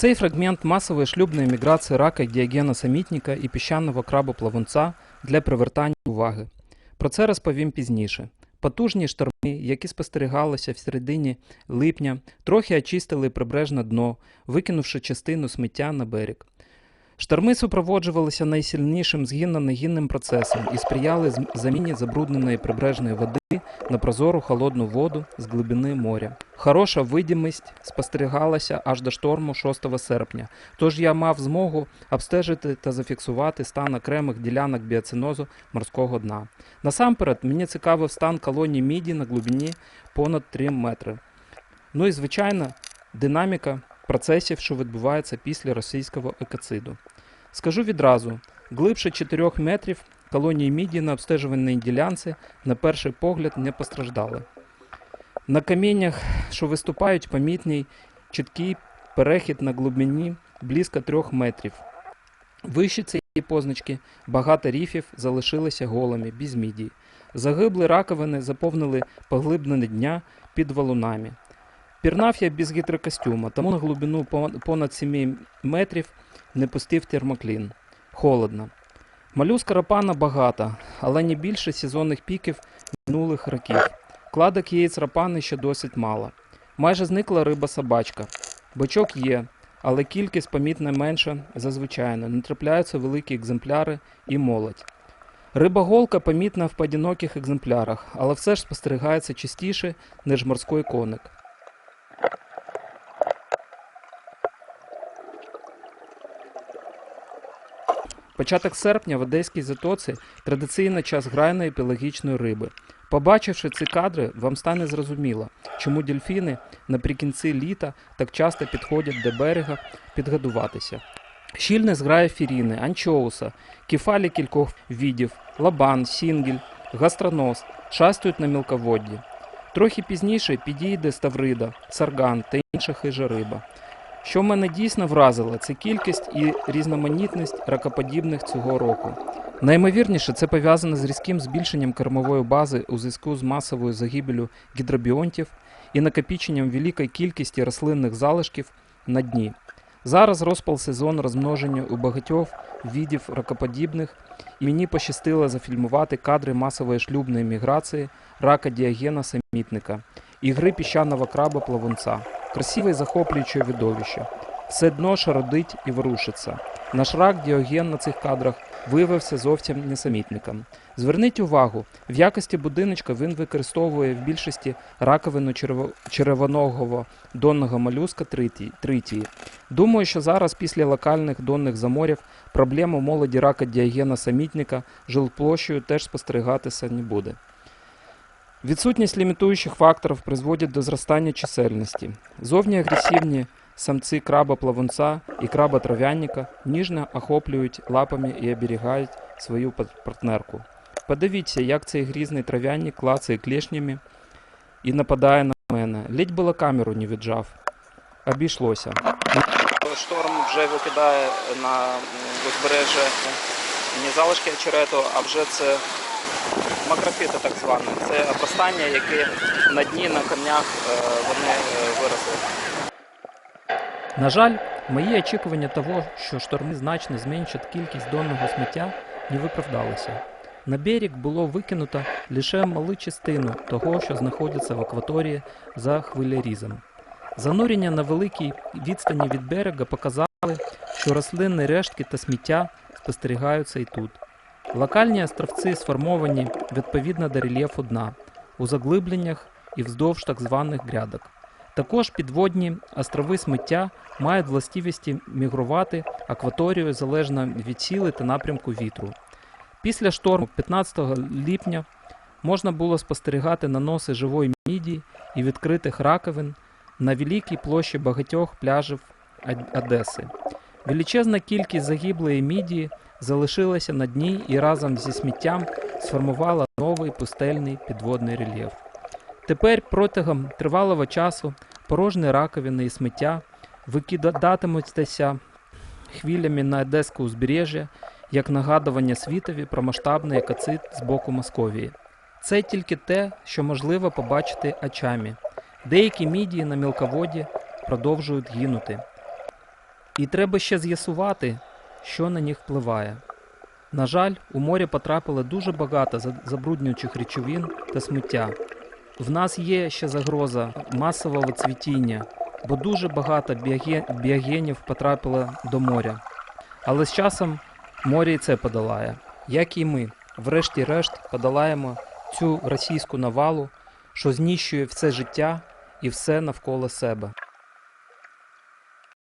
Цей фрагмент масової шлюбної міграції рака діагена самітника і піщаного краба плавунця для привертання уваги. Про це розповім пізніше. Потужні шторми, які спостерігалися в середині липня, трохи очистили прибережне дно, викинувши частину сміття на берег. Шторми супроводжувалися найсильнішим згинно-негінним процесом і сприяли заміні забрудненої прибережної води на прозору холодну воду з глибини моря. Хороша видимість спостерігалася аж до шторму 6 серпня, тож я мав змогу обстежити та зафіксувати стан окремих ділянок біоцинозу морського дна. Насамперед, мені цікавив стан колонії міді на глибині понад 3 метри. Ну і звичайно, динаміка процесів, що відбувається після російського екоциду. Скажу відразу: глибше 4 метрів колонії міді на обстежуваній ділянці на перший погляд не постраждали. На каміннях, що виступають, помітний чіткий перехід на глибині близько 3 метрів. Вище цієї позначки багато ріфів залишилися голими, без мідії. Загибли раковини заповнили поглиблене дня під валунами. Пірнав я без гідрокостюма, тому на глибину понад 7 метрів не пустив термоклін. Холодно. Молюска рапана багато, але не більше сезонних піків минулих років. Кладок яєць рапани ще досить мало. Майже зникла риба собачка. Бочок є, але кількість помітно менша за звичайно. Не трапляються великі екземпляри і молодь. Риба-голка помітна в поодиноких екземплярах, але все ж спостерігається частіше, ніж морський коник. Початок серпня в Одеській затоці традиційно час грайної пелагічної риби. Побачивши ці кадри, вам стане зрозуміло, чому дельфіни наприкінці літа так часто підходять до берега підгодуватися. Щільне зграє фіріни, анчоуса, кефалі кількох видів, лабан, сінгель, гастронос шастають на мілководді. Трохи пізніше підійде ставрида, сарган та інша хижа риба. Що мене дійсно вразило, це кількість і різноманітність ракоподібних цього року. Наймовірніше, це пов'язано з різким збільшенням кормової бази у зв'язку з масовою загибелю гідробіонтів і накопіченням великої кількості рослинних залишків на дні. Зараз розпал сезон розмноження у багатьох видів ракоподібних, і мені пощастило зафільмувати кадри масової шлюбної міграції рака діагена самітника і гри піщаного краба плавунця. Красиве і захоплююче видовище. Все дно шародить і ворушиться. Наш рак Діоген на цих кадрах виявився зовсім не самітником. Зверніть увагу, в якості будиночка він використовує в більшості раковину черво- червоного донного молюска тритії. Думаю, що зараз після локальних донних заморів проблему молоді рака Діогена самітника жилплощею теж спостерігатися не буде. Відсутність лімітуючих факторів призводить до зростання чисельності. Зовні агресивні самці краба-плавунця і краба-трав'янника ніжно охоплюють лапами і оберігають свою партнерку. Подивіться, як цей грізний трав'янник клацає клешнями і нападає на мене. Ледь було камеру не віджав. Обійшлося. Шторм вже викидає на узбережжя не залишки очерету, а вже це макрофіти так звані. Це обростання, які на дні, на камнях е, вони е, виросли. На жаль, мої очікування того, що шторми значно зменшать кількість донного сміття, не виправдалися. На берег було викинуто лише малу частину того, що знаходиться в акваторії за хвилярізом. Занурення на великій відстані від берега показали, що рослинні рештки та сміття спостерігаються і тут. Локальні островці сформовані відповідно до рельєфу дна, у заглибленнях і вздовж так званих грядок. Також підводні острови сміття мають властивості мігрувати акваторію залежно від сили та напрямку вітру. Після шторму 15 липня можна було спостерігати наноси живої мідії і відкритих раковин на великій площі багатьох пляжів Одеси. Величезна кількість загиблої мідії залишилася на дні і разом зі сміттям сформувала новий пустельний підводний рельєф. Тепер протягом тривалого часу порожні раковини і сміття викидатимуться хвилями на Одеське узбережжя як нагадування світові про масштабний екоцид з боку Московії. Це тільки те, що можливо побачити очами. Деякі мідії на мілководі продовжують гинути. І треба ще з'ясувати, що на них впливає. На жаль, у море потрапило дуже багато забруднюючих речовин та сміття. В нас є ще загроза масового цвітіння, бо дуже багато біоге- біогенів потрапило до моря. Але з часом море і це подолає, як і ми, врешті-решт, подолаємо цю російську навалу, що знищує все життя і все навколо себе.